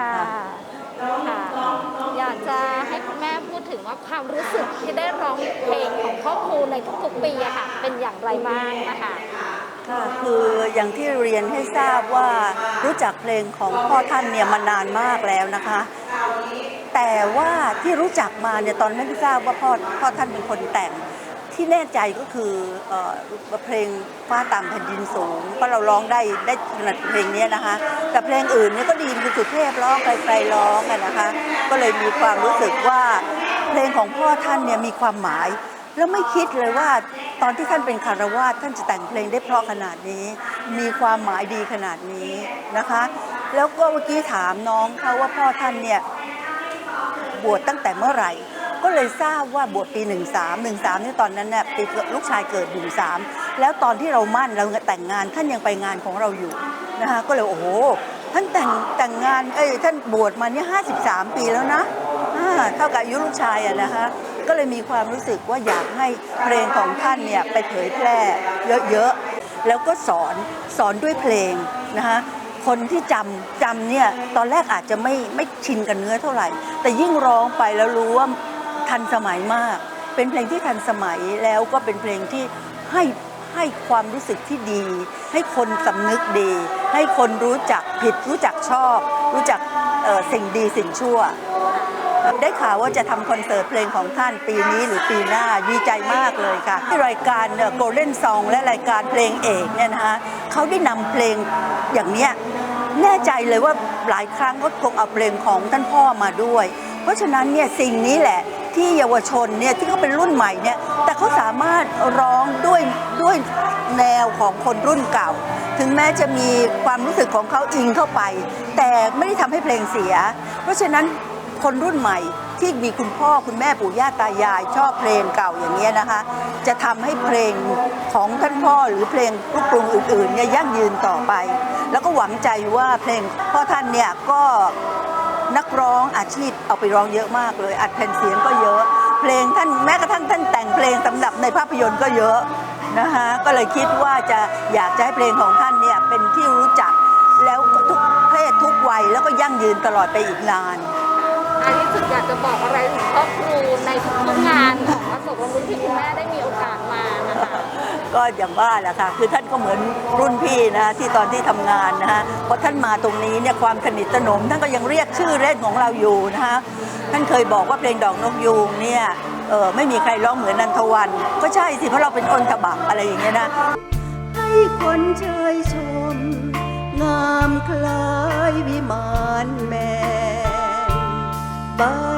ค่ะค่ะ อยากจะให้คุณแม่พูดถึงว่าความรู้สึกที่ได้ร้องเพลงของพ่อครูในทุกๆปีอะค่ะ เป็นอย่างไรบ้างนะคะค่ะคืออย่างที่เรียนให้ทราบว่ารู้จักเพลงของพ่อท่านเนี่ยมานานมากแล้วนะคะ แต่ว่าที่รู้จักมาเนี่ยตอนนั้นไม่ทราบว่าพ่อพ่อท่านเป็นคนแต่ง ที่แน่ใจก็คือเอเพลงฟ้าต่ำแผ่นดินสูงเพราะเราร้องได้ได้ถนัดเพลงนี้นะคะ แต่เพลงอื่นเนี่ยก็ดีคือสุเทพร้องใครๆร้องกันนะคะ ก็เลยมีความรู้สึกว่าเพลงของพ่อท่านเนี่ยมีความหมาย แล้วไม่คิดเลยว่าตอนที่ท่านเป็นคารวาสท่านจะแต่งเพลงได้เพราะขนาดนี้ มีความหมายดีขนาดนี้นะคะ แล้วก็เมื่อกี้ถามน้องเขาว่าพ่อท่านเนี่ยบวชตั้งแต่เมื่อไหร่ ก็เลยทราบว่าบวชปี 13 13นี่ตอนนั้นเนี่ยปีลูกชายเกิด13แล้วตอนที่เรามั่นเราแต่งงานท่านยังไปงานของเราอยู่นะคะก็เลยโอ้โหท่านแต่งแต่งงานเอ้ยท่านบวชมาเนี่ย53 ปีแล้วนะเท่ากับอายุลูกชายอะนะคะก็เลยมีความรู้สึกว่าอยากให้เพลงของท่านเนี่ยไปเผยแพร่เยอะๆ แล้วก็สอนสอนด้วยเพลงนะคะคนที่จำจำเนี่ยตอนแรกอาจจะไม่ไม่ชินกับเนื้อเท่าไหร่ แต่ยิ่งร้องไปแล้วรู้ว่า ทันสมัยมาก เป็นเพลงที่ทันสมัยแล้วก็เป็นเพลงที่ให้ให้ความรู้สึกที่ดี ให้คนสำนึกดี ให้คนรู้จักผิด รู้จักชอบ รู้จักสิ่งดีสิ่งชั่ว ได้ข่าวว่าจะทำคอนเสิร์ตเพลงของท่านปีนี้หรือปีหน้าดีใจมากเลยค่ะ ที่รายการโกลเด้นซองและรายการเพลงเอกเนี่ยนะคะเขาได้นำเพลงอย่างเนี้ยแน่ใจเลยว่าหลายครั้งก็คงเอาเพลงของท่านพ่อมาด้วย เพราะฉะนั้นเนี่ยสิ่งนี้แหละ ที่เยาวชนเนี่ยที่เขาเป็นรุ่นใหม่เนี่ยแต่เขาสามารถร้องด้วยด้วยแนวของคนรุ่นเก่า ถึงแม้จะมีความรู้สึกของเขาอิงเข้าไป แต่ไม่ได้ทำให้เพลงเสีย เพราะฉะนั้นคนรุ่นใหม่ที่มีคุณพ่อคุณแม่ปู่ย่าตายาย ชอบเพลงเก่าอย่างนี้นะคะ จะทำให้เพลงของท่านพ่อหรือเพลงลูกกรุงอื่นๆเนี่ยยั่งยืนต่อไป แล้วก็หวังใจว่าเพลงพ่อท่านเนี่ยก็ นักร้องอาชีพเอาไปร้องเยอะมากเลย อัดแผ่นเสียงก็เยอะ เพลงท่านแม้กระทั่งท่านแต่งเพลงสำหรับในภาพยนตร์ก็เยอะนะคะก็เลยคิดว่าจะอยากจะให้เพลงของท่านเนี่ยเป็นที่รู้จักแล้วทุกเพศทุกวัยแล้วก็ยั่งยืนตลอดไปอีกนานอันนี้สุดอยากจะบอกอะไรถึงครอบครูใก็อย่างว่าแหละค่ะ คือท่านก็เหมือนรุ่นพี่นะที่ตอนที่ทำงานนะฮะพอท่านมาตรงนี้เนี่ยความสนิทสนม ท่านก็ยังเรียกชื่อเล่นของเราอยู่นะคะท่านเคยบอกว่าเพลงดอกนกยูงเนี่ยเออไม่มีใครร้องเหมือนนันทวัน ก็ใช่สิเพราะเราเป็นคนฉบับอะไรอย่างเงี้ยนะให้คนเชยชม งามคล้ายวิมานแมนบอ่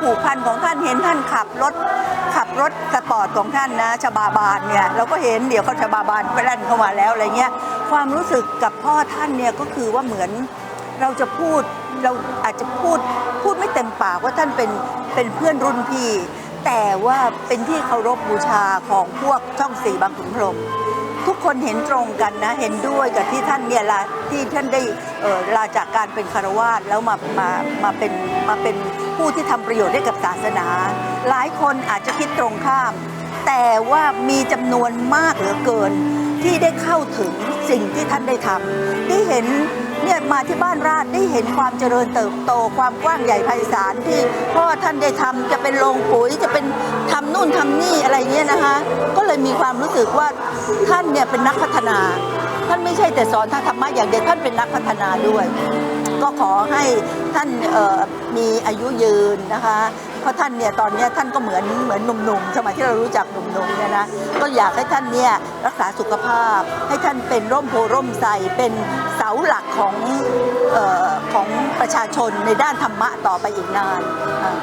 ผูกพันของท่านเห็นท่านขับรถขับรถสปอร์ตของท่านนะชบาบานเนี่ยเราก็เห็นเดี๋ยวเขาชบาบานไปแล่นเข้ามาแล้วอะไรเงี้ยความรู้สึกกับพ่อท่านเนี่ยก็คือว่าเหมือนเราจะพูดเราอาจจะพูดพูดไม่เต็มปากว่าท่านเป็นเป็นเพื่อนรุ่นพี่ แต่ว่าเป็นที่เคารพบูชาของพวกช่องสี่บางขุนพรหม ทุกคนเห็นตรงกันนะ เห็นด้วยกับที่ท่านเนี่ยลาที่ท่านได้เออลาจากการเป็นคารวาสแล้วมามามาเป็นมาเป็นผู้ที่ทำประโยชน์ให้กับศาสนา หลายคนอาจจะคิดตรงข้าม แต่ว่ามีจำนวนมากเหลือเกิน ที่ได้เข้าถึงสิ่งที่ท่านได้ทำได้เห็นเนี่ยมาที่บ้านราชได้เห็นความเจริญเติบโตความกว้างใหญ่ไพศาลที่พ่อท่านได้ทำจะเป็นโรงปุ๋ยจะเป็นทำนู่นทำนี่อะไรเงี้ยนะคะ ก็เลยมีความรู้สึกว่า ท่านเนี่ยเป็นนักพัฒนา ท่านไม่ใช่แต่สอนทางธรรมะอย่างเดียวท่านเป็นนักพัฒนาด้วย ก็ขอให้ท่านมีอายุยืนนะคะเพราะท่านเนี่ยตอนนี้ท่านก็เหมือนเหมือนหนุ่มๆสมัยที่เรารู้จักหนุ่มๆเนี่ยนะก็อยากให้ท่านเนี่ยรักษาสุขภาพ ให้ท่านเป็นร่มโพร่มใสเป็นเสาหลักของออของประชาชนในด้านธรรมะต่อไปอีกนานอะ